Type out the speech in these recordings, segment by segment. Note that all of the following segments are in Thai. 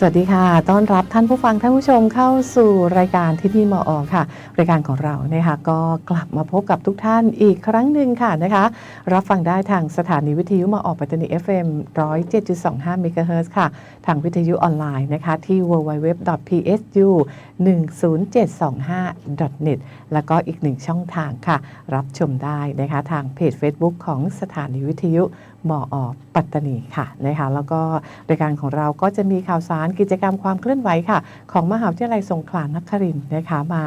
สวัสดีค่ะ ต้อนรับท่านผู้ฟังท่านผู้ชมเข้าสู่รายการที่นี่มออค่ะ รายการของเรานะคะก็กลับมาพบกับทุกท่านอีกครั้งหนึ่งค่ะนะคะ รับฟังได้ทางสถานีวิทยุมออปัตตานี FM 107.25 MHz ค่ะ ทางวิทยุออนไลน์นะคะ ที่ www.psu 10725.net แล้วก็อีกหนึ่งช่องทางค่ะ รับชมได้นะคะทางเพจ Facebook ของสถานีวิทยุ มออปัตตานีค่ะนะคะแล้วก็รายการของเราก็จะมีข่าวสารกิจกรรมความเคลื่อนไหวค่ะ ของมหาวิทยาลัยสงขลานครินนะคะมา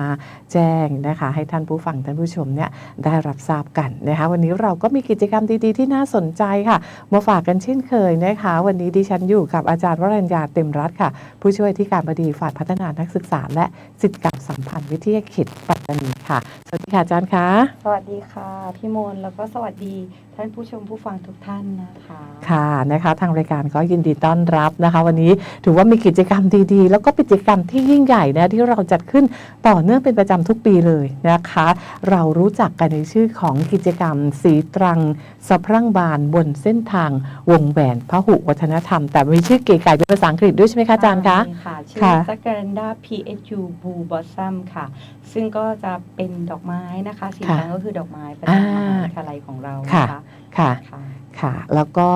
แจ้งนะคะให้ท่านผู้ฟังท่านผู้ชมเนี่ยได้รับทราบกันนะคะวันนี้เราก็มีกิจกรรมดีๆ ที่น่าสนใจค่ะ มาฝากกันเช่นเคยนะคะวันนี้ดิฉันอยู่กับอาจารย์วรัญญาเต็มรัตน์ค่ะ ผู้ช่วยที่การบดีฝ่ายพัฒนานักศึกษา และสิทธิการสัมพันธ์วิทยาเขตปัต ตานีค่ะ สวัสดีค่ะอาจารย์คะสวัสดีค่ะ พี่มนต์แล้วก็สวัสดีท่านผู้ชมผู้ฟังทุกท่านนะคะค่ะนะคะทางรายการก็ยินดีต้อนรับนะคะ วันนี้ถือว่ามีกิจกรรมดีๆ แล้วก็กิจกรรมที่ยิ่งใหญ่นะที่เราจัดขึ้นต่อเนื่องเป็นประจำทุกปีเลยนะคะ เรารู้จักกันในชื่อของกิจกรรมสีตรังสะพรั่งบานบนเส้นทางวงแหวนพหุวัฒนธรรม แต่มีชื่อเก๋ไก่เป็นภาษาอังกฤษด้วยใช่ไหมคะอาจารย์คะใช่ค่ะชื่อค่ะ s a k a r a n d a PHU Blue Blossom ค่ะ ซึ่งก็จะเป็นดอกไม้นะคะสีค่ะทางก็คือดอกไม้ประจำมหาวิทยาลัยของเราค่ะนะคะค่ะ ค่ะ ค่ะ แล้วก็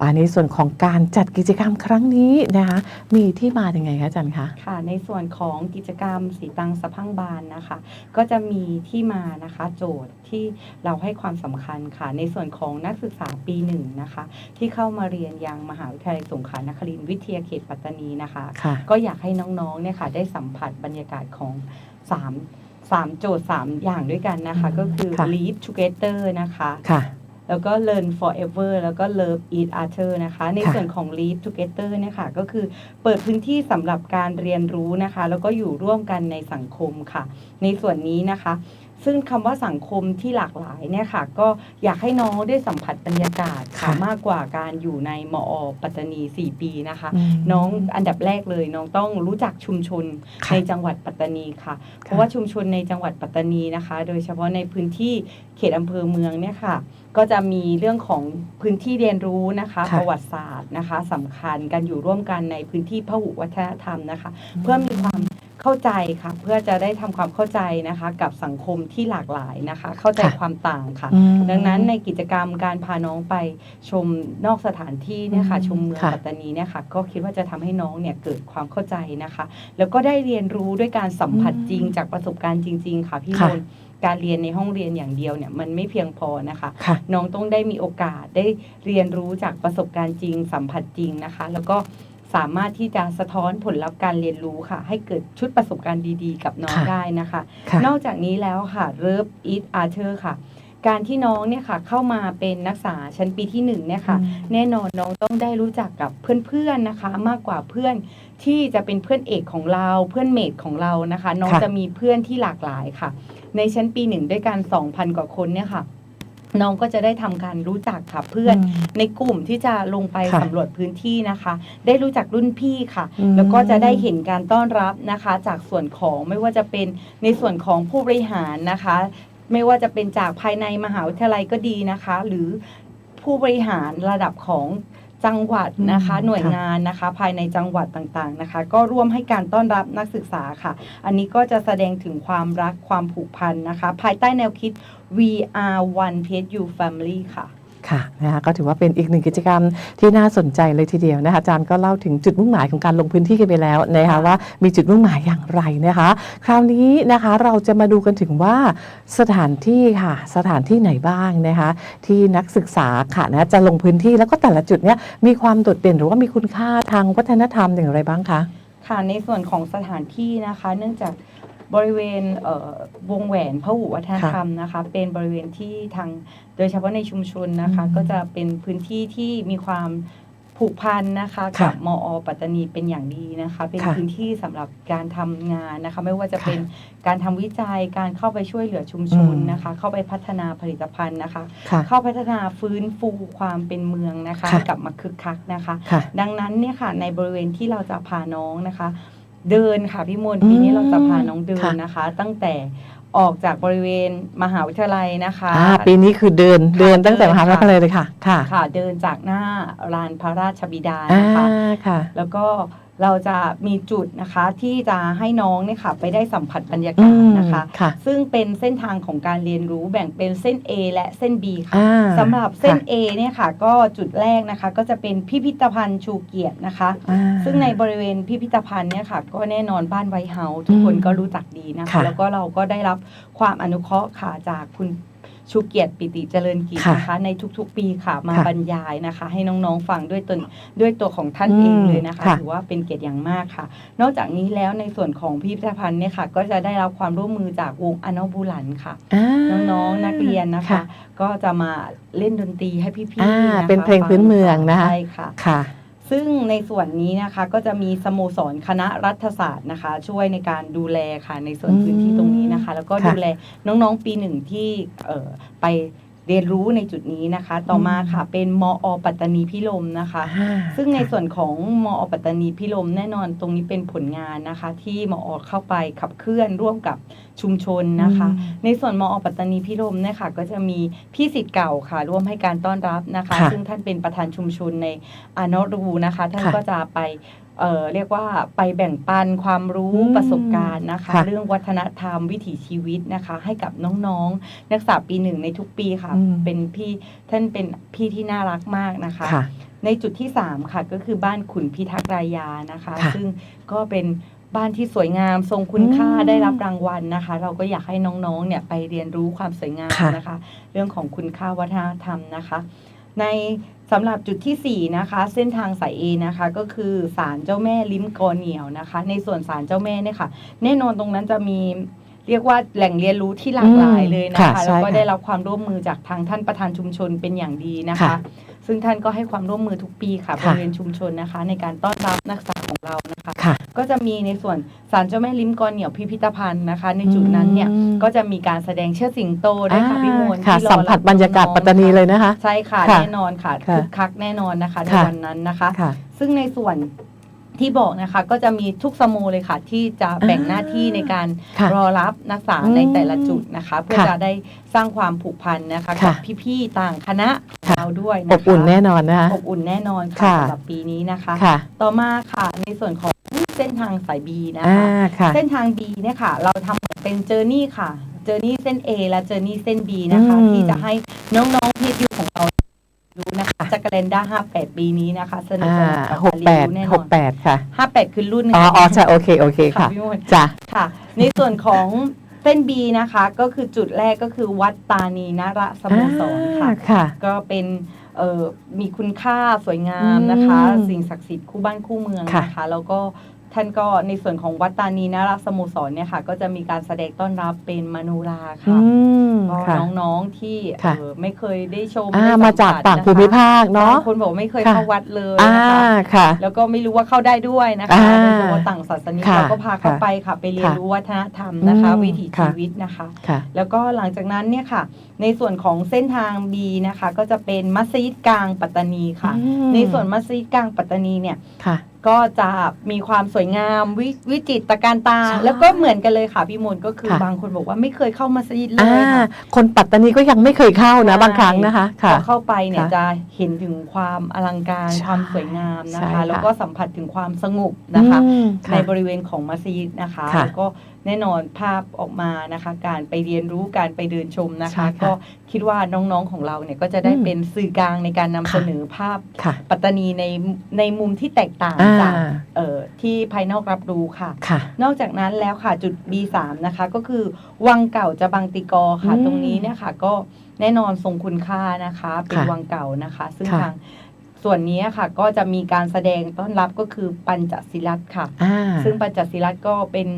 อ่าในส่วนของการจัดกิจกรรมครั้งนี้นะคะมีที่มาอย่างไงคะอาจารย์คะค่ะ ในส่วนของกิจกรรมสีตังสะพังบานนะคะ ก็จะมีที่มานะคะโจทย์ที่เราให้ความสำคัญค่ะ ในส่วนของนักศึกษาปีหนึ่งนะคะ ที่เข้ามาเรียนยังมหาวิทยาลัยสงขลานครินทร์วิทยาเขตปัตตานีนะคะค่ะก็อยากให้น้องๆเนี่ยค่ะได้สัมผัสบรรยากาศของ3 3โจทย์ 3 อย่างด้วยกันนะคะอืมก็คือค่ะ lead together นะคะค่ะ แล้วก็ learn forever แล้วก็ love each other นะคะ ในค่ะส่วนของ lead together เนี่ยค่ะก็คือเปิดพื้นที่สำหรับการเรียนรู้นะคะ แล้วก็อยู่ร่วมกันในสังคมค่ะ ในส่วนนี้นะคะ ซึ่งคำว่าสังคมที่หลากหลายเนี่ยค่ะ ก็อยากให้น้องได้สัมผัสบรรยากาศค่ะค่ะมากกว่าการอยู่ในมอปัตตานี 4 ปีนะคะมน้องอันดับแรกเลย น้องต้องรู้จักชุมชนค่ะในจังหวัดปัตตานีค่ะ เพราะว่าชุมชนในจังหวัดปัตตานีนะคะ โดยเฉพาะในพื้นที่เขตอำเภอเมืองเนี่ยค่ะ ก็จะมีเรื่องของพื้นที่เรียนรู้นะคะ ค่ะ ประวัติศาสตร์นะคะสำคัญการอยู่ร่วมกันในพื้นที่พหุวัฒนธรรมนะคะ เพื่อมีความ เข้าใจค่ะ เพื่อจะได้ทำความเข้าใจนะคะ กับสังคมที่หลากหลายนะคะ เข้าใจค่ะความต่างค่ะอืมดังนั้นในกิจกรรมการพาน้องไปชมนอกสถานที่เนี่ยค่ะอืมชมเมืองค่ะปัตตานีเนี่ยค่ะ ก็คิดว่าจะทำให้น้องเนี่ยเกิดความเข้าใจนะคะ แล้วก็ได้เรียนรู้ด้วยการสัมผัสจริงจากประสบการณ์จริง ๆ ค่ะพี่มค่ะนต์การเรียนในห้องเรียนอย่างเดียวเนี่ยมันไม่เพียงพอนะคะค่ะน้องต้องได้มีโอกาสได้เรียนรู้จากประสบการณ์จริง สัมผัสจริงนะคะ แล้วก็ สามารถที่จะสะท้อนผลลัพธ์การเรียนรู้ค่ะ ให้เกิดชุดประสบการณ์ดีๆ กับน้องค่ะได้นะคะ ค่ะ นอกจากนี้แล้วค่ะเริฟอีทอาร์เธอร์ค่ะ การที่น้องเนี่ยค่ะเข้ามาเป็นนักศึกษาชั้นปีที่หนึ่งเนี่ยค่ะอืมแน่นอนน้องต้องได้รู้จักกับเพื่อนๆนะคะ มากกว่าเพื่อนที่จะเป็นเพื่อนเอกของเราเพื่อนเมทของเรานะคะ น้องค่ะ จะมีเพื่อนที่หลากหลายค่ะ ในชั้นปีหนึ่งด้วยกัน 2,000 กว่าคนเนี่ยค่ะ น้องก็จะได้ทำการรู้จักค่ะเพื่อนในกลุ่มที่จะลงไปค่ะสำรวจพื้นที่นะคะ ได้รู้จักรุ่นพี่ค่ะอืมแล้วก็จะได้เห็นการต้อนรับนะคะ จากส่วนของไม่ว่าจะเป็นในส่วนของผู้บริหารนะคะ ไม่ว่าจะเป็นจากภายในมหาวิทยาลัยก็ดีนะคะ หรือผู้บริหารระดับของจังหวัดนะคะอืมหน่วยค่ะงานนะคะภายในจังหวัดต่างๆนะคะ ก็ร่วมให้การต้อนรับนักศึกษาค่ะ อันนี้ก็จะแสดงถึงความรักความผูกพันนะคะ ภายใต้แนวคิด We are one PSU family ค่ะค่ะนะคะก็ถือว่าเป็นอีกหนึ่งกิจกรรมที่น่าสนใจเลยทีเดียวนะคะอาจารย์ก็เล่าถึงจุดมุ่งหมายของการลงพื้นที่กันไปแล้วนะคะค่ะว่ามีจุดมุ่งหมายอย่างไรนะคะ คราวนี้นะคะเราจะมาดูกันถึงว่าสถานที่ค่ะสถานที่ไหนบ้างนะคะที่นักศึกษาค่ะนะจะลงพื้นที่แล้วก็แต่ละจุดเนี้ยมีความโดดเด่นหรือว่ามีคุณค่าทางวัฒนธรรมอย่างไรบ้างคะค่ะในส่วนของสถานที่นะคะ เนื่องจาก บริเวณเอ่อวงแหวนพหุวัฒนธรรมนะคะ เป็นบริเวณที่ทางโดยเฉพาะในชุมชนนะคะอืมก็จะเป็นพื้นที่ที่มีความผูกพันนะคะค่ะกับมอ ปัตตานีเป็นอย่างดีนะคะ เป็นค่ะพื้นที่สำหรับการทำงานนะคะ ไม่ว่าจะค่ะเป็นการทำวิจัยการเข้าไปช่วยเหลือชุมชนอืมนะคะ เข้าไปพัฒนาผลิตภัณฑ์นะคะค่ะเข้าพัฒนาฟื้นฟูความเป็นเมืองนะคะค่ะให้กลับมาคึกคักนะคะค่ะดังนั้นเนี่ยค่ะในบริเวณที่เราจะพาน้องนะคะ เดินค่ะพี่มนต์ปีนี้เราจะพาน้องเดินค่ะนะคะ ตั้งแต่ออกจากบริเวณมหาวิทยาลัยนะคะอ่าปีนี้คือเดินค่ะเดินตั้งแต่เดิมนหาวิทยาลัยเลยค่ะ ค่ะ ค่ะ เดินจากหน้าลานพระราชบิดาอ่านะคะค่ะแล้วก็ เราจะมีจุดนะคะที่จะให้น้องเนี่ยค่ะไปได้สัมผัสบรรยาอืกาศมนะคะ ค่ะ ซึ่งเป็นเส้นทางของการเรียนรู้แบ่งเป็นเส้น A และเส้น B ค่ะอ่าสำหรับเส้น ค่ะ A เนี่ยค่ะ ก็จุดแรกนะคะก็จะเป็นพิพิธภัณฑ์ชูเกียรตินะคะ อ่า ซึ่งในบริเวณพิพิธภัณฑ์เนี่ยค่ะ ก็แน่นอนบ้านไวท์เฮาส์ทุกคนอืมก็รู้จักดีนะคะ ค่ะแล้วก็เราก็ได้รับความอนุเคราะห์ค่ะจากคุณ ชูเกียรติปิติเจริญกิจค่ะนะคะในทุกๆ ปีค่ะ มาค่ะบรรยายนะคะ ให้น้องๆฟังด้วยตนด้วยตัวของท่านอืมเองเลยนะคะค่ะถือว่าเป็นเกียรติอย่างมากค่ะ นอกจากนี้แล้วในส่วนของพิพิธภัณฑ์เนี่ยค่ะ ก็จะได้รับความร่วมมือจากวงอนอบูลันค่ะอ่าน้องๆนักเรียนนะคะ ก็จะมาเล่นดนตรีให้พี่ๆอ่านะคะเป็นเพลงพื้นเมืองนะคะ ใช่ค่ะ ค่ะ ซึ่งในส่วนนี้นะคะก็จะมีสโมสรคณะรัฐศาสตร์นะคะ ช่วยในการดูแลค่ะในส่วนพื้นที่ตรงนี้นะคะ แล้วก็ดูแลน้องๆปีหนึ่งที่ไป เรียนรู้ในจุดนี้นะคะ ต่อมาค่ะเป็นมอปัตตานีพิลมนะคะอ่าซึ่งในส่วนของมอปัตตานีพิลมแน่นอนตรงนี้เป็นผลงานนะคะ ที่มอเข้าไปขับเคลื่อนร่วมกับชุมชนนะคะ ในส่วนมอปัตตานีพิรมเนี่ยค่ะก็จะมีพี่สิทธิ์เก่าค่ะ ร่วมให้การต้อนรับนะคะค่ะซึ่งท่านเป็นประธานชุมชนในอานอรูนะคะ ท่านค่ะก็จะไป เอ่อเรียกว่าไปแบ่งปันความรู้อืมประสบการณ์นะคะค่ะเรื่องวัฒนธรรมวิถีชีวิตนะคะ ให้กับน้องๆ นักศึกษาปีหนึ่งในทุกปีค่ะอืมเป็นพี่ท่านเป็นพี่ที่น่ารักมากนะคะค่ะในจุดที่ 3 ค่ะก็คือบ้านขุนพิทักษ์รายานะคะค่ะซึ่งก็เป็นบ้านที่สวยงามทรงคุณค่าอืมได้รับรางวัลนะคะ เราก็อยากให้น้องๆเนี่ยไปเรียนรู้ความสวยงามค่ะนะคะ เรื่องของคุณค่าวัฒนธรรมนะคะ ใน สำหรับจุดทีสี่ 4 นะคะ เส้นทางสายเอนะคะ ก็คือศาลเจ้าแม่ลิ้มกอเหนียวนะคะ ในส่วนศาลเจ้าแม่เนี่ยค่ะ แน่นอนตรงนั้นจะมีเรียกว่าแหล่งเรียนรู้ที่หลากหลายเลยนะค่ะคะใช่แล้วก็ค่ะได้รับความร่วมมือจากทางท่านประธานชุมชนเป็นอย่างดีนะคะค่ะ ซึ่งท่านก็ให้ความร่วมมือทุกปีค่ะบค่ะริเวณชุมชนนะคะ ในการต้อนรับนักศึกษาของเรานะคะ ค่ะก็จะมีในส่วนศาลเจ้าแม่ลิ้มกอเหนียวพิพิธภัณฑ์นะคะ ในจุดนั้นเนี่ย อืม ก็จะมีการแสดงเชิดสิงโตด้วยค่ะพี่มนค่ะที่รอสัมผัสบรรยากาศน้องๆปัตตานีเลยนะคะ ใช่ค่ะค่ะแน่นอนค่ะค่ะคึกคักแน่นอนนะคะในค่ะ วันนั้นนะคะ ค่ะ ซึ่งในส่วน ที่บอกนะคะก็จะมีทุกสโมเลยค่ะ ที่จะแบ่งหน้าที่ในการค่ะรอรับนักศึกษาอืมในแต่ละจุดนะคะ เพื่อค่ะจะได้สร้างความผูกพันนะคะค่ะ กับพี่ๆต่างคณะของค่ะเราด้วยอนะคะบอุ่นแน่นอนนะคะ อบอุ่นแน่นอนค่ะค่ะ สำหรับปีนี้นะคะ ค่ะ ต่อมาค่ะในส่วนของเส้นทางสาย B นะอ่า คะ ค่ะ เส้นทาง B เนี่ยค่ะ เราทำเป็นเจอร์นี่ค่ะ เจอร์นี่เส้น A และเจอร์นี่เส้น B นะคะ อืมที่จะให้น้องๆพียูของเรา รู้นะคะจากกาเลนด้า58 ปีนี้นะคะสนุกอ่าสนานกับหกากรแปเรียนดรู้แน่นหอกนแปดค่ะ 58 คือรุ่นอ๋อค่ะอ๋อใช่โอเค โอเคค่ะ พี่มน จ้ะ ค่ะในส่วนของเส้น B นะคะก็คือจุดแรกก็คือวัดตานีนระสโมสรค่ะอ่าค่ะ ก็เป็นเอ่อมีคุณค่าสวยงามนะคะ อืมสิ่งศักดิ์สิทธิ์คู่บ้านคู่เมืองค่ะนะคะ แล้วก็ ท่านก็ในส่วนของวัดตานีนราสโมสรเนี่ยค่ะ ก็จะมีการแสดงต้อนรับเป็นมโนราอืค่ะมก็ค่ะน้องๆที่ค่ะเอ่อไม่เคยได้ชมอ่าได้สัมาจากผัสต่างนะคะภูมิภาคเนาะบางคนบอกไม่เคยค่ะเข้าวัดเลยอ่านะคะค่ะแล้วก็ไม่รู้ว่าเข้าได้ด้วยนะคะอ่าโดยเฉพาะต่างศาสนิกค่ะเราก็พาเข้าค่ะไปค่ะ ไปเรียนค่ะรู้วัฒนธรรมนะคะอืมวิถีค่ะชีวิตนะคะค่ะแล้วก็หลังจากนั้นเนี่ยค่ะ ในส่วนของเส้นทาง B นะคะ ก็จะเป็นมัสยิดกลางปัตตานีค่ะอืมในส่วนมัสยิดกลางปัตตานีเนี่ยค่ะ ก็จะมีความสวยงามววิจิตรการตาใช่แล้วก็เหมือนกันเลยค่ะพี่มนต์ก็คือค่ะบางคนบอกว่าไม่เคยเข้ามัสยิดเลอ่ายค่ะคนปัตตานีก็ยังไม่เคยเข้านะใช่บางครั้งนะคะพค่ะอเข้าไปเนี่ยค่ะจะเห็นถึงความอลังการใช่ความสวยงามนะใช่คะค่ะแล้วก็สัมผัสถึงความสงบนะคะอืมในค่ะบริเวณของมัสยิดนะคะค่ะแล้วก็ แน่นอนภาพออกมานะคะ การไปเรียนรู้การไปเดินชมนะใช่คะค่ะก็คิดว่าน้องๆของเราเนี่ยก็จะได้อืมเป็นสื่อกลางในการนำค่ะเสนอภาพค่ะปัตตานีในในมุมที่แตกต่างอ่าจากเอ่อที่ภายนอกรับรู้ค่ะค่ะ นอกจากนั้นแล้วค่ะจุด B3 นะคะ ก็คือวังเก่าจะบังติกอค่ะอืมตรงนี้เนี่ยค่ะก็แน่นอนทรงคุณค่านะคะ เป็นค่ะวังเก่านะคะ ซึ่งค่ะทางส่วนนี้ค่ะก็จะมีการแสดงต้อนรับก็คือปัญจศิลัตค่ะอ่าซึ่งปัญจศิลัตก็เป็น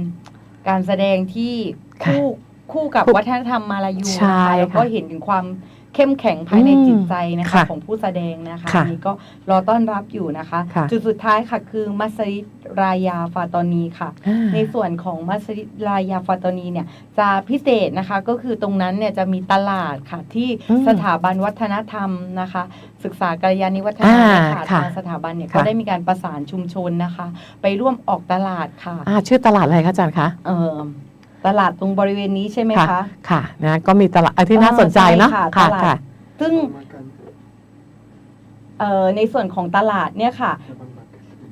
การแสดงที่ค่ะคู่คู่กับคู่วัฒนธรรมมาลายูใช่นะคะแล้วก็ค่ะ เห็นถึงความ เข้มแข็งภายในอืมจิตใจนะคะ ค่ะของผู้แสดงนะคะค่ะอันนี้ก็รอต้อนรับอยู่นะคะ ค่ะ จุดสุดท้ายค่ะคือมัสยิดรายาฟาตอนีค่ะ อ่า ในส่วนของมัสยิดรายาฟาตอนีเนี่ยจะพิเศษนะคะก็คือตรงนั้นเนี่ยจะมีตลาดค่ะที่อืมสถาบันวัฒนธรรมนะคะ ศึกษากัลยาณิวัฒนธรรมอ่าค่ะค่ะทางสถาบันเนี่ยค่ะก็ได้มีการประสานชุมชนนะคะ ไปร่วมออกตลาดค่ะอ่าชื่อตลาดอะไรคะอาจารย์คะ เอ่อ ตลาดตรงบริเวณนี้ใช่ไหมคะ ค่ะนะก็มีตลาดอะที่น่าสนใจเนาะใช่ค่ะตลาดค่ะ ซึ่งเอ่อในส่วนของตลาดเนี่ยค่ะ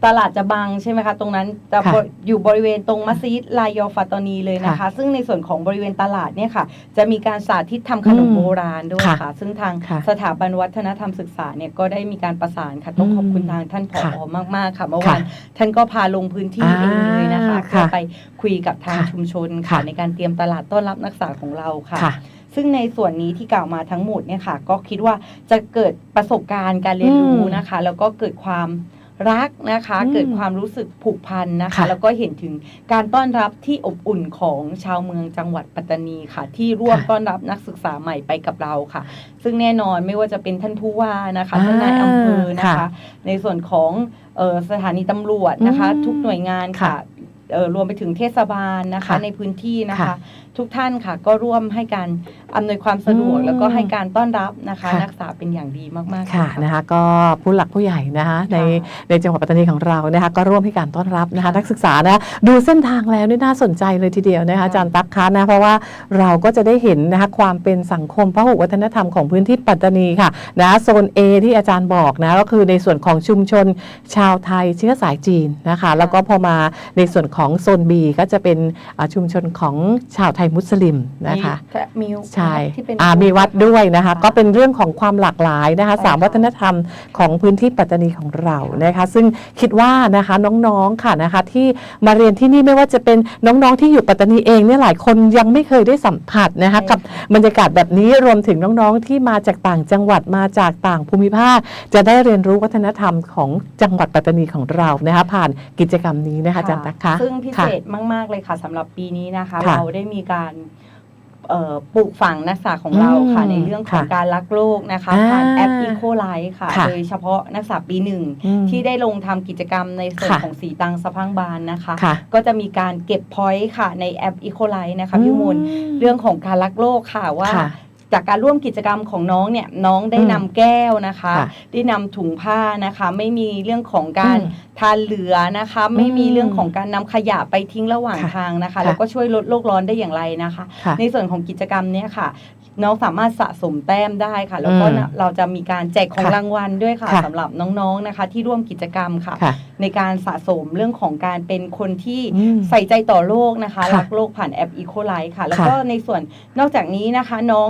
ตตลาดจะบังใช่ไหมคะ ตรงนั้นจะค่ะบอยู่บริเวณตรงมัสยิดลายอฟาตอนีเลยนะคะ ค่ะซึ่งในส่วนของบริเวณตลาดเนี่ยค่ะ จะมีการสาธิตทำขนมอืมโบราณด้วยค่ะค่ะ ซึ่งทางค่ะสถาบันวัฒนธรรมศึกษาเนี่ยก็ได้มีการประสานค่ะต้องขอบคุณทางท่านผค่ะอมากๆค่ะเมื่อค่ะวานท่านก็พาลงพื้นที่เองเลยนะคะอ่าเพื่อค่ะไปคุยกับทางค่ะชุมชนค่ะ ค่ะในการเตรียมตลาดต้อนรับนักศึกษาของเราค่ะ ค่ะ ซึ่งในส่วนนี้ที่กล่าวมาทั้งหมดเนี่ยค่ะ ก็คิดว่าจะเกิดประสบการณ์การเรียนรู้อืมนะคะ แล้วก็เกิดความ รักนะคะอืมเกิดความรู้สึกผูกพันนะคะค่ะแล้วก็เห็นถึงการต้อนรับที่อบอุ่นของชาวเมืองจังหวัดปัตตานีค่ะ ที่ร่วมค่ะต้อนรับนักศึกษาใหม่ไปกับเราค่ะ ซึ่งแน่นอนไม่ว่าจะเป็นท่านผู้ว่านะคะอ่าท่านนายอำเภอนะคะค่ะในส่วนของเอ่อสถานีตำรวจนะคะอืมทุกหน่วยงานค่ะค่ะเอ่อรวมไปถึงเทศบาลนะคะค่ะในพื้นที่นะคะค่ะ ทุกท่านค่ะ ก็ร่วมให้การอำนวยความสะดวกอืมแล้วก็ให้การต้อนรับนะคะค่ะนักศึกษาเป็นอย่างดีมากๆค่ะเลยนะคะ ก็ผู้หลักผู้ใหญ่นะคะในในจังหวัดปัตตานีของเรานะคะก็ร่วมให้การต้อนรับนะคะค่ะนักศึกษานะดูเส้นทางแล้วนี่น่าสนใจเลยทีเดียวนะคะค่ะอาจารย์ตั๊กคะนะเพราะว่าเราก็จะได้เห็นนะคะความเป็นสังคมพหุวัฒนธรรมของพื้นที่ปัตตานีค่ะนะโซน A ที่อาจารย์บอกนะก็คือในส่วนของชุมชนชาวไทยเชื้อสายจีนนะคะ แล้วก็พอมาในส่วนของโซน B ก็จะเป็นอ่าชุมชนของชาวไทยมุสลิมนะคะมีใช่ที่เป็นอ่ามีวัดด้วยนะคะ ก็เป็นเรื่องของความหลากหลายนะคะใช่สามค่ะวัฒนธรรมของพื้นที่ปัตตานีของเรานะคะ ซึ่งคิดว่านะคะน้องๆค่ะนะคะที่มาเรียนที่นี่ไม่ว่าจะเป็นน้องๆที่อยู่ปัตตานีเองเนี่ยหลายคนยังไม่เคยได้สัมผัสนะคะใช่กับบรรยากาศแบบนี้รวมถึงน้องๆที่มาจากต่างจังหวัดมาจากต่างภูมิภาค จะได้เรียนรู้วัฒนธรรมของจังหวัดปัตตานีของเรานะคะผ่านกิจกรรมนี้นะคะอาจารย์ตั๊กคะซึ่งพิค่ะเศษมาก ๆ เลยค่ะสำหรับปีนี้นะคะค่ะเราได้มีการเอ่อปลูกฝังนักศึกษาของเราค่ะอืมในเรื่องของค่ะการรักโลกนะคะอ่าผ่านแอป Eco Life ค่ะค่ะ โดยเฉพาะนักศึกษาปีหนึ่งอืมที่ได้ลงทำกิจกรรมในส่วนค่ะของสีตังสะพังบานนะคะค่ะก็จะมีการเก็บพอยต์ค่ะในแอป Eco Life นะคะพี่มูลอืมเรื่องของการรักโลกค่ะว่าค่ะ จากการร่วมกิจกรรมของน้องเนี่ยน้องได้อืมนำแก้วนะคะค่ะได้นำถุงผ้านะคะ ไม่มีเรื่องของการอืมทานเหลือนะคะ ไม่มีอืมเรื่องของการนำขยะไปทิ้งระหว่างค่ะทางนะคะค่ะแล้วก็ช่วยลดโลกร้อนได้อย่างไรนะคะค่ะในส่วนของกิจกรรมเนี้ยค่ะ น้องสามารถสะสมแต้มได้ค่ะ แล้วก็อืมนะเราจะมีการแจกของค่ะรางวัลด้วยค่ะค่ะสำหรับน้องๆนะคะ ที่ร่วมกิจกรรมค่ะค่ะ ในการสะสมเรื่องของการเป็นคนที่อืมใส่ใจต่อโลกนะคะค่ะรักโลกผ่านแอป Eco Life ค่ะ แล้วค่ะก็ในส่วนนอกจากนี้นะคะน้อง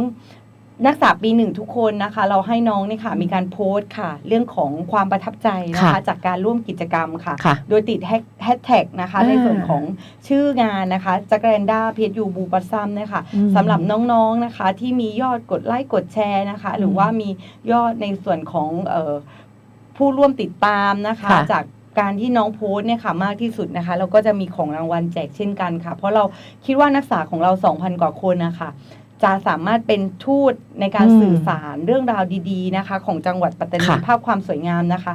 นักศึกษาปีหนึ่งทุกคนนะคะ เราให้น้องเนี่ยค่ะ มีการโพสต์ค่ะ เรื่องของความประทับใจนะคะ ค่ะจากการร่วมกิจกรรมค่ะ ค่ะโดยติดแฮชแฮชแท็กนะคะ อ่าในส่วนของชื่องานนะคะจักรแรนด้าเพจยูบูปัสซัมเนี่ยค่ะอืมสำหรับน้องๆนะคะ ที่มียอดกดไลค์กดแชร์นะคะ หรือว่ามียอดในส่วนของเออผู้ร่วมติดตามนะคะ ค่ะ จากการที่น้องโพสต์เนี่ยค่ะมากที่สุดนะคะ เราก็จะมีของรางวัลแจกเช่นกันค่ะ เพราะเราคิดว่านักศึกษาของเรา 2,000 กว่าคนนะคะ จะสามารถเป็นทูตในการอืมสื่อสารเรื่องราวดี ๆนะคะ ของจังหวัดปัตตานีค่ะภาพความสวยงามนะคะ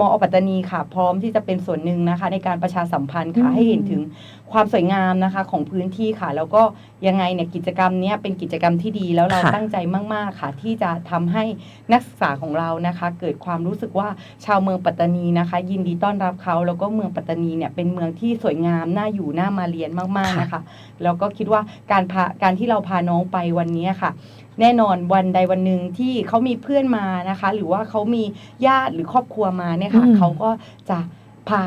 มอปัตตานีค่ะ พร้อมที่จะเป็นส่วนหนึ่งนะคะ ในการประชาสัมพันธ์ค่ะอืมให้เห็นถึงความสวยงามนะคะของพื้นที่ค่ะ แล้วก็ยังไงเนี่ยกิจกรรมเนี้ยเป็นกิจกรรมที่ดีแล้วเราค่ะตั้งใจมาก ๆ ค่ะ ที่จะทำให้นักศึกษาของเรานะคะ เกิดความรู้สึกว่าชาวเมืองปัตตานีนะคะ ยินดีต้อนรับเขา แล้วก็เมืองปัตตานีเนี่ยเป็นเมืองที่สวยงามน่าอยู่น่ามาเรียนมาก ๆ นะคะ แล้วก็คิดว่าการพาการที่เราพาน้องไปวันนี้ค่ะ แน่นอนวันใดวันหนึ่งที่เขามีเพื่อนมานะคะ หรือว่าเขามีญาติหรือครอบครัวมาเนี่ยค่ะอืมเขาก็จะพา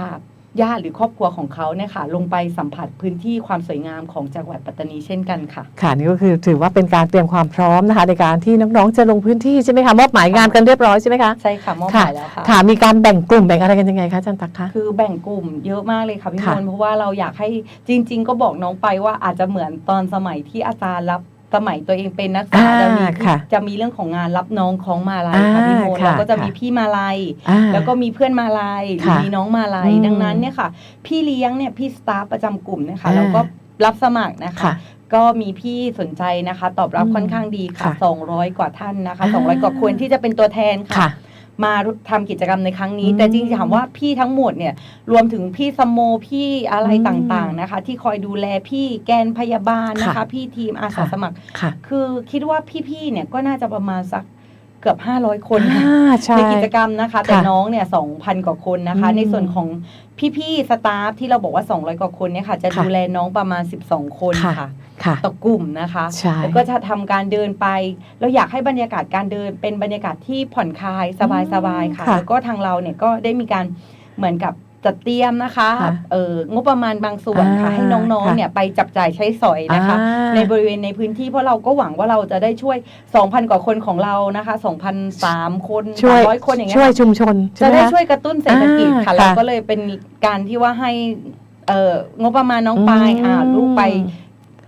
ญาติหรือครอบครัวของเขาเนี่ยค่ะลงไปสัมผัสพื้นที่ความสวยงามของจังหวัดปัตตานีเช่นกันค่ะ ค่ะนี่ก็คือถือว่าเป็นการเตรียมความพร้อมนะคะในการที่น้องๆจะลงพื้นที่ใช่ไหมคะมอบหมายงานกันเรียบร้อยใช่ไหมคะใช่ค่ะมอบหค่ะมายแล้วค่ะค่ะมีการแบ่งกลุ่มแบ่งอะไรกันยังไงคะอาจันตักคะคือแบ่งกลุ่มเยอะมากเลยค่ะพี่มค่ะนต์เพราะว่าเราอยากให้จริง ๆ ก็บอกน้องไปว่าอาจจะเหมือนตอนสมัยที่อาจารย์รับ สมัยตัวเองเป็นนักศึกษาอ่าจะมีค่ะจะมีเรื่องของงานรับน้องของมาลัยค่ะพี่มนต์อ่าค่ะแล้วก็จะมีค่ะพี่มาลัยอ่าแล้วก็มีเพื่อนมาลายหรือค่ะมีน้องมาลายอืมดังนั้นเนี่ยค่ะ พี่เลี้ยงเนี่ยพี่สตาฟประจำกลุ่มเนี่ยค่ะอ่าเราก็รับสมัครนะคะค่ะก็มีพี่สนใจนะคะ ตอบรับอืมค่อนข้างดีค่ะค่ะ 200 กว่าท่านนะคะอ่า200 กว่าคนที่จะเป็นตัวแทนค่ะค่ะ มาทำกิจกรรมในครั้งนี้อืมแต่จริงๆถามว่าพี่ทั้งหมดเนี่ยรวมถึงพี่สมโมพี่อะไรอืมต่างๆนะคะ ที่คอยดูแลพี่แกนพยาบาลนะคะค่ะพี่ทีมอาสาค่ะสมัครค่ะคือคิดว่าพี่ๆเนี่ยก็น่าจะประมาณสัก เกือบ 500 คนอ่าใช่ในกิจกรรมนะคะ แต่ค่ะน้องเนี่ย 2,000 กว่าคนนะคะอืมในส่วนของพี่ๆ สตาฟที่เราบอกว่า 200 กว่าคนเนี่ยค่ะ จะค่ะดูแลน้องประมาณ 12 คนค่ะค่ะค่ะต่อกลุ่มนะคะใช่แล้วก็จะทำการเดินไป เราอยากให้บรรยากาศการเดินเป็นบรรยากาศที่ผ่อนคลายสบายๆค่ะค่ะแล้วก็ทางเราเนี่ยก็ได้มีการเหมือนกับ จัดเตรียมนะคะค่ะเอ่องบประมาณบางส่วนค่ะอ่าให้น้องค่ะๆเนี่ยไปจับจ่ายใช้สอยนะคะ อ่าในบริเวณในพื้นที่เพราะเราก็หวังว่าเราจะได้ช่วย 2,000 กว่าคนของเรานะคะ2,003คนช่วย 300คนอย่างเงี้ช่วยยชุมชนใช่จะไหมได้คะ ช่วยกระตุ้นเศรษฐกิจค่ะอ่าเราค่ะก็เลยเป็นการที่ว่าให้เอ่องบประมาณน้องปายอืม อ่าลูกไป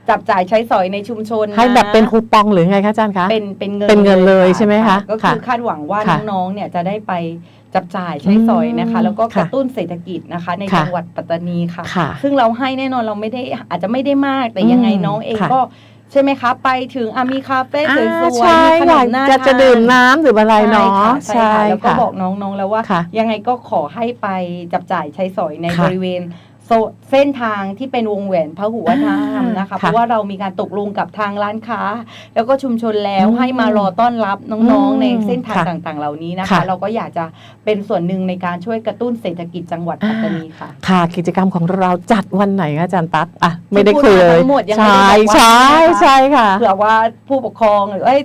จับจ่ายใช้สอยในชุมชนให้แบบะเป็นคูปองหรือไงคะอาจารย์คะ เป็นเป็นเงินเป็นเงินเลยค่ะใช่ไหมคะก็คือค่ะคาดหวังว่าค่ะน้องๆเนี่ยจะได้ไป จับจ่ายใช้สอยนะคะอืมแล้วก็กระค่ะตุ้นเศรษฐกิจนะคะ ในค่ะจังหวัดปัตตานีค่ะค่ะ ซึ่งเราให้แน่นอนเราไม่ได้อาจจะไม่ได้มากแต่ยังไงอืมน้องเองค่ะก็ใช่ไหมคะ ไปถึงอะมีคาเฟ่สอ่าวยๆใช่มีขอนยากมน่าจะทานจะดื่มน้ำหรืออะไรเนาะใช่ค่ะแล้วก็ค่ะบอกน้องๆแล้วว่าค่ะยังไงก็ขอให้ไปจับจ่ายใช้สอยในค่ะบริเวณ โซเส้นทางที่เป็นวงแหวนพหุวัฒนธรรมนะคะอ่าเพราะว่าเรามีการตกลงกับทางร้านค้า แล้วก็ชุมชนแล้วอืมให้มารอต้อนรับน้องอืมๆในเส้นทางค่ะต่างๆ เหล่านี้นะคะค่ะเราก็อยากจะเป็นส่วนหนึ่งในการช่วยกระตุ้นเศรษฐกิจจังหวัดปัตตานีค่ะ ค่ะ กิจกรรมของเราจัดวันไหนคะอาจารย์ตั๊กอะไม่ได้ที่คุยเลยพูดมาทั้งหมดยังไม่ใช่ได้บอกว่าใช่นะคะใช่ค่ะเผื่อว่าผู้ปกครองหรือเอ้ย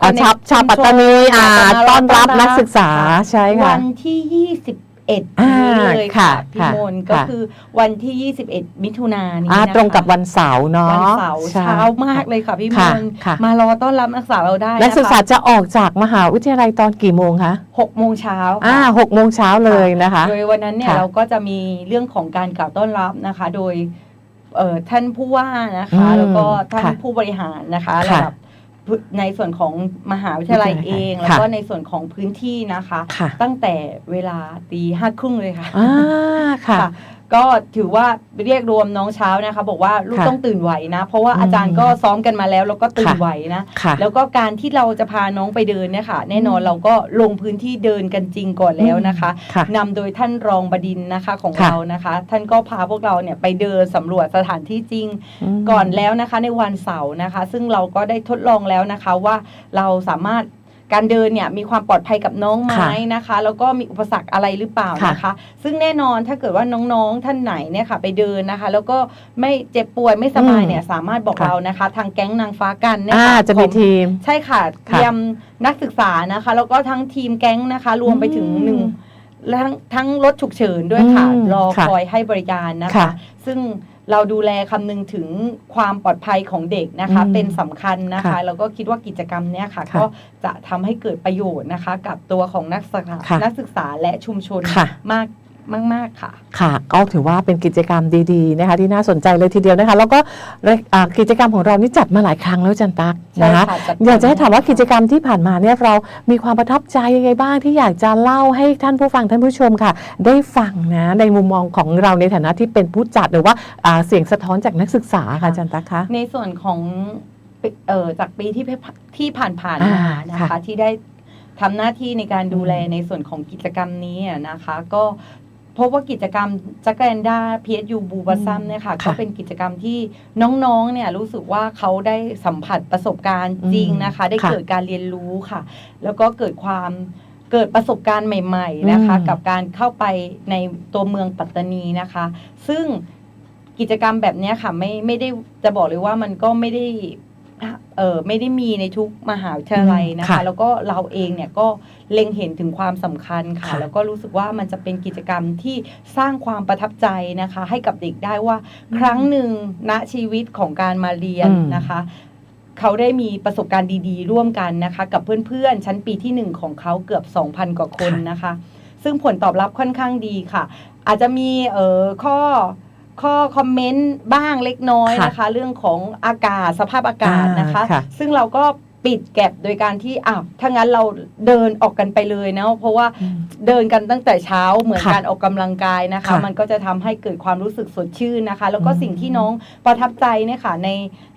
คอะนในชาวชาวชุมชนปัตตานีอ่าอยากจะมารต้อนรับต้อนรับนักศึกษาใช่ค่ะวันที่ 21อ่านี้เลยค่ะค่ะพี่ค่ะมนก็ค่ะคือวันที่ 21 มิถุนายนนี้อ่านะคะตรงกับวันเสาร์เนาะวันเสาร์ใช่เช้ามากเลยค่ะพี่มค่ะนค่ะมารอต้อนรับนักศึกษาเราได้นักศึกษานะคะจะออกจากมหาวิทยาลัยตอนกี่โมงคะหกโมงเช้าอ่าค่ะหกโมงเช้าเลยนะคะโดยวันนั้นเนี่ยค่ะเราก็จะมีเรื่องของการกล่าวต้อนรับนะคะ โดยเอ่อท่านผู้ว่านะคะอืมแล้วก็ท่านค่ะผู้บริหารนะคะระค่ะดับ ในส่วนของมหาวิทยาลัยวิทยาลัยเองค่ะแล้วก็ในส่วนของพื้นที่นะคะค่ะตั้งแต่เวลาตีห้าครึ่งเลยค่ะอ่าค่ะค่ะ ก็ถือว่าเรียกรวมน้องเช้านะคะ บอกว่าลูกค่ะต้องตื่นไหวนะ เพราะว่าอืมอาจารย์ก็ซ้อมกันมาแล้วแล้วก็ตื่นค่ะไหวนะค่ะแล้วก็การที่เราจะพาน้องไปเดินเนี่ยค่ะ แน่นอนอืมเราก็ลงพื้นที่เดินกันจริงก่อนแล้วนะคะค่ะนำโดยท่านรองบดินทร์นะคะของค่ะเรานะคะ ท่านก็พาพวกเราเนี่ยไปเดินสำรวจสถานที่จริงมก่อนแล้วนะคะในวันเสาร์นะคะ ซึ่งเราก็ได้ทดลองแล้วนะคะว่าเราสามารถ การเดินเนี่ยมีความปลอดภัยกับน้องไหมค่ะนะคะ แล้วก็มีอุปสรรคอะไรหรือเปล่าค่ะนะคะ ซึ่งแน่นอนถ้าเกิดว่าน้องๆท่านไหนเนี่ยค่ะไปเดินนะคะ แล้วก็ไม่เจ็บป่วยไม่สบายอืมเนี่ยสามารถบอกค่ะเรานะคะ ทางแก๊งนางฟ้ากันเนี่ยอ่าค่ะจะมีของทีมใช่ค่ะเตค่ะรียมนักศึกษานะคะ แล้วก็ทั้งทีมแก๊งนะคะ รวมไปถึงอืมหนึ่งและทั้งทั้งรถฉุกเฉินด้วยค่ะอืมรอค่ะคอยให้บริการนะคะค่ะซึ่ง เราดูแลคำนึงถึงความปลอดภัยของเด็กนะคะอืมเป็นสำคัญนะคะค่ะแล้วก็คิดว่ากิจกรรมเนี้ยค่ะค่ะ ก็จะทำให้เกิดประโยชน์นะคะ กับตัวของนักศึกษาค่ะนักศึกษาและชุมชนค่ะมาก มาก ๆ ค่ะ ค่ะก็ถือว่าเป็นกิจกรรมดีๆนะคะที่น่าสนใจเลยทีเดียวนะคะ แล้วก็อ่ากิจกรรมของเรานี่จัดมาหลายครั้งแล้วจันตักใช่นะคะค่ะจัดอยากจะให้ถามว่ากิจกรรมที่ผ่านมาเนี่ยเรามีความประทับใจยังไงบ้างที่อยากจะเล่าให้ท่านผู้ฟังท่านผู้ชมค่ะ ได้ฟังนะในมุมมองของเราในฐานะที่เป็นผู้จัดหรือว่าอ่าเสียงสะท้อนจากนักศึกษาค่ะจันตักคะในส่วนของปีเอ่อจากปีที่ผ่านที่ผ่านๆมาอ่านะคะค่ะที่ได้ทำหน้าที่ในการดูแลอืมในส่วนของกิจกรรมนี้อะนะคะ ก็ พบว่ากิจกรรมจักรแอนด้าพีเอสยูบูบัซัมเนี่ยค่ะค่ะก็เป็นกิจกรรมที่น้องๆเนี่ยรู้สึกว่าเขาได้สัมผัสประสบการณ์จริงนะคะ ได้ค่ะเกิดการเรียนรู้ค่ะ แล้วก็เกิดความเกิดประสบการณ์ใหม่ ๆนะคะอืมกับการเข้าไปในตัวเมืองปัตตานีนะคะ ซึ่งกิจกรรมแบบเนี้ยค่ะไม่ไม่ได้จะบอกเลยว่ามันก็ไม่ได้เออ ไม่ได้มีในทุกมหาวิทยาลัยนะค่ะคะ แล้วก็เราเองเนี่ยก็เล็งเห็นถึงความสำคัญค่ะค่ะ แล้วก็รู้สึกว่ามันจะเป็นกิจกรรมที่สร้างความประทับใจนะคะ ให้กับเด็กได้ว่าครั้งหนึ่งณชีวิตของการมาเรียนอืมนะคะเขาได้มีประสบการณ์ดีๆ ร่วมกันนะคะ กับเพื่อนๆ ชั้นปีที่หนึ่งของเขาเกือบ 2,000 กว่าคนนะคะ ซึ่งผลตอบรับค่อนข้างดีค่ะ อาจจะมีเอ่อข้อ ข้อคอมเมนต์บ้างเล็กน้อยค่ะนะคะ เรื่องของอากาศสภาพอากาศนะคะอ่าค่ะซึ่งเราก็ปิดแก็บโดยการที่อ้าวถ้างั้นเราเดินออกกันไปเลยนะเพราะว่าอืมเดินกันตั้งแต่เช้าเหมือนค่ะการออกกำลังกายนะคะค่ะมันก็จะทำให้เกิดความรู้สึกสดชื่นนะคะ แล้วก็อืมสิ่งที่น้องประทับใจเนี่ยค่ะใน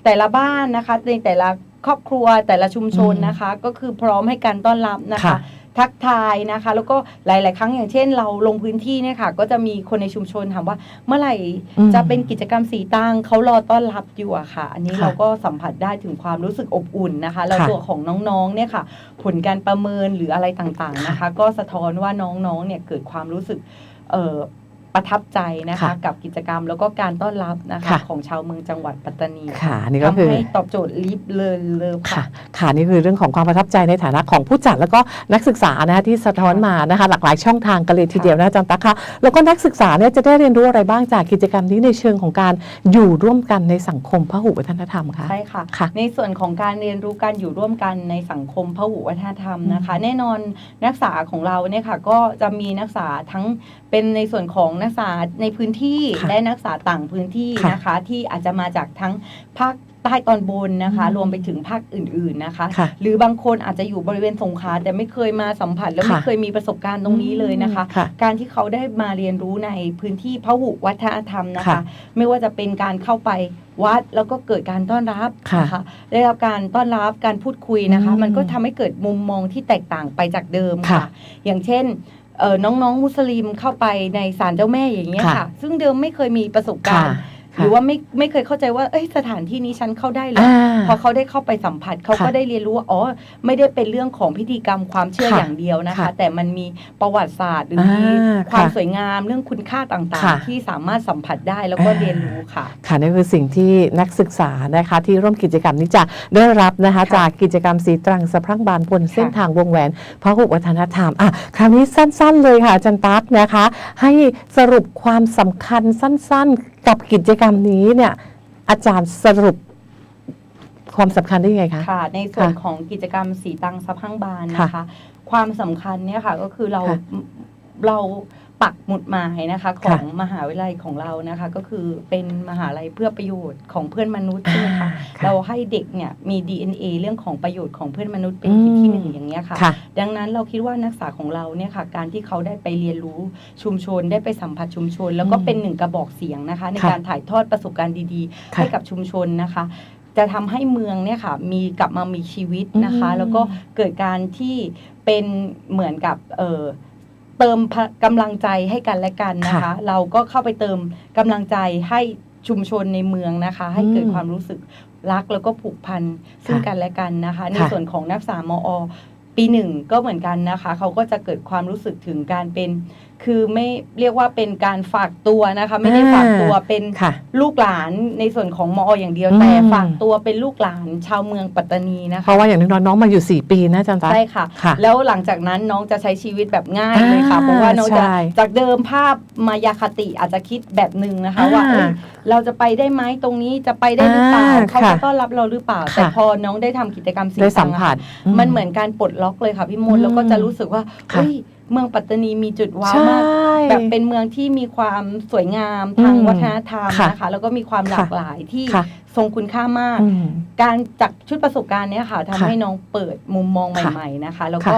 แต่ละบ้านนะคะ ในแต่ละครอบครัวแต่ละชุมชนอืมนะคะ ก็คือพร้อมให้การต้อนรับนะคะค่ะ ทักทายนะคะ แล้วก็หลาย ๆ ครั้งอย่างเช่น เราลงพื้นที่เนี่ยค่ะ ก็จะมีคนในชุมชนถามว่า เมื่อไหร่อืมจะเป็นกิจกรรมสีตังเขารอต้อนรับอยู่อะค่ะ อันนี้ค่ะเราก็สัมผัสได้ถึงความรู้สึกอบอุ่นนะคะแล้วค่ะตัวของน้อง ๆ เนี่ยค่ะ ผลการประเมินหรืออะไรต่าง ๆ นะคะ ก็สะท้อนว่าน้อง ๆ เนี่ยเกิดความรู้สึกเอ่อ ประทับใจนะคะ ค่ะกับกิจกรรมแล้วก็การต้อนรับนะคะ ค่ะ ของชาวเมืองจังหวัดปัตตานีค่ะนี่ก็คือทำให้ตอบโจทย์ลิฟต์เลยเลยค่ะ ค่ะค่ะนี่คือเรื่องของความประทับใจในฐานะของผู้จัดแล้วก็นักศึกษานะคะที่สะท้อนมานะคะ หลากหลายช่องทางกันเลยทีเดียวนะอาจารย์ตั๊กค่ะแล้วก็นักศึกษาเนี่ยจะได้เรียนรู้อะไรบ้างจากกิจกรรมนี้ในเชิงของการอยู่ร่วมกันในสังคมพหุวัฒนธรรมคะใช่ค่ะ ค่ะในส่วนของการเรียนรู้การอยู่ร่วมกันในสังคมพหุวัฒนธรรมนะคะ แน่นอนนักศึกษาของเราเนี่ยค่ะก็จะมีนักศึกษาทั้ง เป็นในส่วนของนักศึกษาในพื้นที่ค่ะและนักศึกษาต่างพื้นที่ค่ะนะคะ ที่อาจจะมาจากทั้งภาคใต้ตอนบนนะคะ อืมรวมไปถึงภาคอื่น ๆนะคะ ค่ะหรือบางคนอาจจะอยู่บริเวณสงขลาแต่ไม่เคยมาสัมผัสและค่ะไม่เคยมีประสบการณ์ตรงนี้เลยนะคะ ค่ะ การที่เขาได้มาเรียนรู้ในพื้นที่พหุวัฒนธรรมนะคะ ค่ะไม่ว่าจะเป็นการเข้าไปวัดแล้วก็เกิดการต้อนรับค่ะนะคะได้รับการต้อนรับการพูดคุยนะคะ อืมมันก็ทำให้เกิดมุมมองที่แตกต่างไปจากเดิมค่ะ ค่ะ อย่างเช่นเอ่อ น้องๆมุสลิมเข้าไปในศาลเจ้าแม่อย่างเงี้ยค่ะค่ะซึ่งเดิมไม่เคยมีประสบการณ์ หรือว่าไม่ไม่เคยเข้าใจว่าเอ้ยสถานที่นี้ฉันเข้าได้เหรออ่าพอเขาได้เข้าไปสัมผัสเขาก็ค่ะได้เรียนรู้ว่าอ๋อไม่ได้เป็นเรื่องของพิธีกรรมความเชื่อค่ะอย่างเดียวนะคะค่ะแต่มันมีประวัติศาสตร์หรือมีอ่าความค่ะสวยงามเรื่องคุณค่าต่างค่ะๆที่สามารถสัมผัสได้แล้วก็อ่าเรียนรู้ค่ะค่ะนี่คือสิ่งที่นักศึกษานะคะที่ร่วมกิจกรรมนี้จะได้รับนะคะค่ะจากกิจกรรมสีตรังสะพรั่งบานบนเส้นค่ะทางวงแหวนพหุวัฒนธรรมอะคราวนี้สั้นๆ เลยค่ะอาจารย์ตั๊กนะคะ ให้สรุปความสำคัญสั้น ๆ กับกิจกรรมนี้เนี่ยอาจารย์สรุปความสำคัญได้ยังไงคะค่ะ ในส่วนค่ะของกิจกรรมสีตังสะพังบานค่ะนะคะ ความสำคัญเนี่ยค่ะก็คือเราค่ะเรา ปักหมุดหมายนะคะขค่ะองมหาวิทยาลัยของเรานะคะ ก็คือเป็นมหาลัยเพื่อประโยชน์ของเพื่อนมนุษย์ใช่ไหมคะค่ะเราให้เด็กเนี่ยมี DNA เรื่องของประโยชน์ของเพื่อนมนุษย์เป็นที่ที่หนึ่งอย่างเงี้ยค่ะค่ะ ดังนั้นเราคิดว่านักศึกษาของเราเนี่ยค่ะการที่เขาได้ไปเรียนรู้ชุมชนได้ไปสัมผัสชุมชน แล้วก็อืมเป็นหนึ่งกระบอกเสียงนะคะ ในค่ะการถ่ายทอดประสบการณ์ดีๆค่ะให้กับชุมชนนะคะจะทำให้เมืองเนี่ยค่ะมีกลับมามีชีวิตนะคะอืมแล้วก็เกิดการที่เป็นเหมือนกับเออ เติมพะกำลังใจให้กันและกันนะคะค่ะเราก็เข้าไปเติมกำลังใจให้ชุมชนในเมืองนะคะ ให้เกิดอืมความรู้สึกรักแล้วก็ผูกพันซึ่งค่ะกันและกันนะคะ ในค่ะส่วนของนักศึกษามอ ปีหนึ่งก็เหมือนกันนะคะ เขาก็จะเกิดความรู้สึกถึงการเป็น คือไม่เรียกว่าเป็นการฝากตัวนะคะ ไม่ได้อ่าฝากตัวเป็นค่ะลูกหลานในส่วนของมออย่างเดียวอืมแต่ฝากตัวเป็นลูกหลานชาวเมืองปัตตานีนะเพคะราะว่าอย่างน้อยๆน้องมาอยู่ 4 ปีนะอาจารย์ตั๊กใช่ค่ะค่ะ แล้วหลังจากนั้นน้องจะใช้ชีวิตแบบง่ายเลยค่ะอ่าเพราะว่าน้องจะใช่จากเดิมภาพมายาคติอาจจะคิดแบบหนึ่งนะคะอ่าว่าเอ้ยเราจะไปได้ไหมตรงนี้จะไปได้หรือเปล่าอ่าเขาค่ะจะต้อนรับเราหรือเปล่าค่ะแต่พอน้องได้ทำกิจกรรมสิ่งได้สัมต่างๆผัสมันเหมือนการปลดล็็อกเลยค่ะพี่มนแล้วก็จะรู้สึกว่าเฮ้ยเมืองปัตตานีมีจุดว้าวมากแบบเป็นเมืองที่มีความสวยงามทางวัฒนธรรมนะคะแล้วก็มีความหลากหลายที่ทรงคุณค่ามากมการจากชุดประสบการณ์เนี้ยค่ะทำให้น้องเปิดมุมมองใหม่ๆนะคะ แล้วก็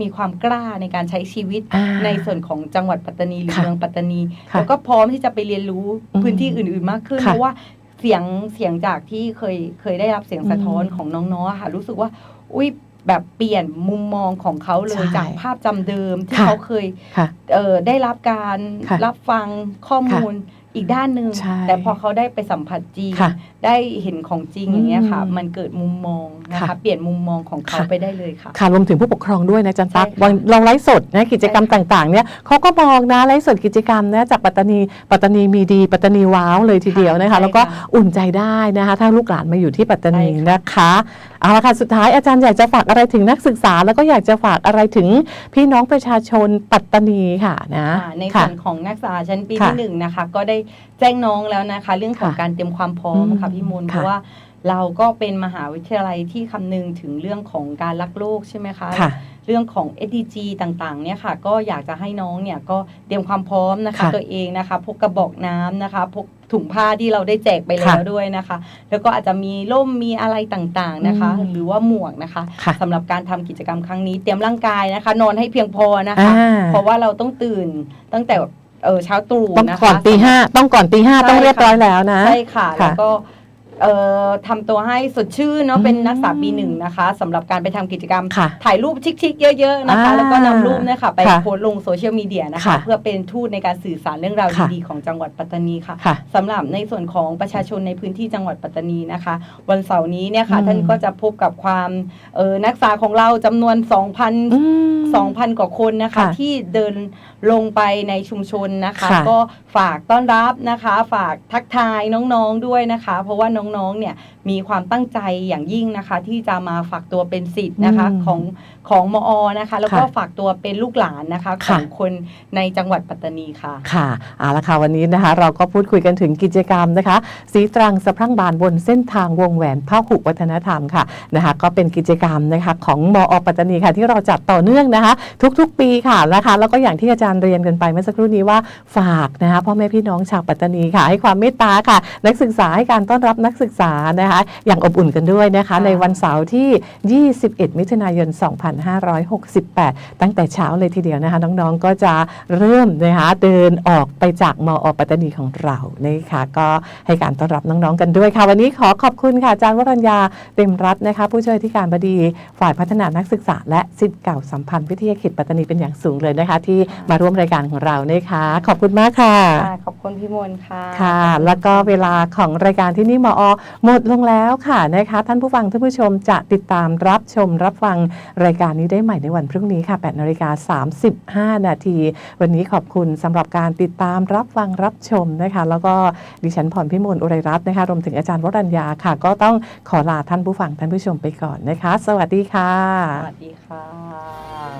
มีความกล้าในการใช้ชีวิตในส่วนของจังหวัดปัตตานีหรือเมืองปัตตานีแล้วก็พร้อมที่จะไปเรียนรู้พื้นที่อื่น ๆมากขึ้นเพราะว่าเสียงเสียงจากที่เคยเคยได้รับเสียงสะท้อนของน้องๆค่ะรู้สึกว่าอุ้ย แบบเปลี่ยนมุมมองของเขาเลยใช่จากภาพจำเดิมที่ค่ะเขาเคยค่ะเอ่อได้รับการค่ะรับฟังข้อมูลอีกด้านหนึ่งใช่แต่พอเขาได้ไปสัมผัสจริงค่ะได้เห็นของจริงอย่างเงี้ยค่ะอืมมันเกิดมุมมองนะคะค่ะเปลี่ยนมุมมองของเขาค่ะไปได้เลยค่ะค่ะรวมถึงผู้ปกครองด้วยนะอาจันตักใช่ค่ะวันเราไลฟ์สดนะกิจกรรมใช่ค่ะต่างๆเนี่ยเขาก็มองนะไลฟ์สดกิจกรรมนะจากปัตตานีปัตตานีมีดีปัตตานีว้าวเลยทีเดียวนะคะใช่ค่ะแล้วก็อุ่นใจได้นะคะ ถ้าลูกหลานมาอยู่ที่ปัตตานีใช่ค่ะนะคะ เอาละค่ะสุดท้ายอาจารย์อยากจะฝากอะไรถึงนักศึกษา แล้วก็อยากจะฝากอะไรถึงพี่น้องประชาชนปัตตานีค่ะนะอ่าในค่ะส่วนของนักศึกษาชั้นปีค่ะที่หนึ่งนะคะ ก็ได้แจ้งน้องแล้วนะคะ เรื่องของค่ะการเตรียมความพร้อมอืมค่ะพี่มนค่ะเพราะว่าเราก็เป็นมหาวิทยาลัยที่คำนึงถึงเรื่องของการรักโลกใช่ไหมคะค่ะเรื่องของ SDG ต่างๆ เนี่ยค่ะ ก็อยากจะให้น้องเนี่ยก็เตรียมความพร้อมนะคะค่ะตัวเองนะคะ พกกระบอกน้ำนะคะ พก ถุงผ้าที่เราได้แจกไปแล้วค่ะด้วยนะคะ แล้วก็อาจจะมีร่มมีอะไรต่างๆนะคะอืมหรือว่าหมวกนะคะค่ะสำหรับการทำกิจกรรมครั้งนี้เตรียมร่างกายนะคะ นอนให้เพียงพอนะคะอ่าเพราะว่าเราต้องตื่นตั้งแต่เออเช้าตรู่ต้องนะคะก่อนตีห้าต้องก่อนตีห้าใช่ต้องเรียบร้อยแล้วนะใช่ค่ะค่ะแล้วก็ เอ่อทำตัวให้สดชื่นเนาะอืมเป็นนักศึกษาปีหนึ่งนะคะสำหรับการไปทำกิจกรรม ค่ะ ถ่ายรูปชิคๆเยอะ ๆ นะคะ อ่าแล้วก็นำรูปเนี่ยค่ะไปค่ะโพสต์ลงโซเชียลมีเดียนะคะ ค่ะเพื่อเป็นทูตในการสื่อสารเรื่องราวค่ะ ดีๆของจังหวัดปัตตานีค่ะ ค่ะ สำหรับในส่วนของประชาชนในพื้นที่จังหวัดปัตตานีนะคะ วันเสาร์นี้เนี่ยค่ะอืม ท่านก็จะพบกับความเออนักศึกษาของเราจำนวน2,000อืม 2,000 กว่าคนนะคะ ค่ะที่เดินลงไปในชุมชนนะคะ ค่ะก็ฝากต้อนรับนะคะ ฝากทักทายน้องๆด้วยนะคะ เพราะว่าน้องๆเนี่ยมีความตั้งใจอย่างยิ่งนะคะ ที่จะมาฝากตัวเป็นสิทธิ์นะคะอืมของของมอนะคะ แล้วก็ค่ะฝากตัวเป็นลูกหลานนะคะขค่ะ องคนในจังหวัดปัตตานีค่ะ ค่ะเอาละค่ะวันนี้นะคะ เราก็พูดคุยกันถึงกิจกรรมนะคะ สีตรังสะพรั่งบานบนเส้นทางวงแหวนพหุวัฒนธรรมค่ะนะคะ ก็เป็นกิจกรรมนะคะของมอปัตตานีค่ะที่เราจัดต่อเนื่องนะคะทุกๆปีค่ะนะคะ แล้วก็อย่างที่อาจารย์เรียนกันไปเมื่อสักครู่นี้ว่าฝากนะคะพ่อแม่พี่น้องชาวปัตตานีค่ะ ให้ความเมตตาค่ะ นักศึกษาให้การต้อนรับนักศึกษานะคะ อย่างอบอุ่นกันด้วยนะคะค่ะในวันเสาร์ที่ 21 มิถุนายน 2568 ตั้งแต่เช้าเลยทีเดียวนะคะ น้องๆก็จะเริ่มนะคะเดินออกไปจากมอปัตตานีของเรานะคะก็ให้การต้อนรับน้องๆกันด้วยค่ะ วันนี้ขอขอบคุณค่ะอาจารย์วรัญญาเต็มรัตน์นะคะ ผู้ช่วยที่การบดีฝ่ายพัฒนานักศึกษาและสิทธิ์เก่าสัมพันธ์วิทยาเขตปัตตานีเป็นอย่างสูงเลยนะคะ ที่มาร่วมรายการของเรานะคะ ขอบคุณมากค่ะ ค่ะขอบคุณพี่มนต์ค่ะค่ะ แล้วก็เวลาของรายการที่นี่มอ หมดลงแล้วค่ะนะคะ ท่านผู้ฟังท่านผู้ชมจะติดตามรับชมรับฟังรายการนี้ได้ใหม่ในวันพรุ่งนี้ค่ะ8นาฬิกา35 นาที วันนี้ขอบคุณสำหรับการติดตามรับฟังรับชมนะคะ แล้วก็ดิฉันพรพิมลอุไรรัตน์นะคะรวมถึงอาจารย์วรัญญาค่ะ ก็ต้องขอลาท่านผู้ฟังท่านผู้ชมไปก่อนนะคะ สวัสดีค่ะ สวัสดีค่ะ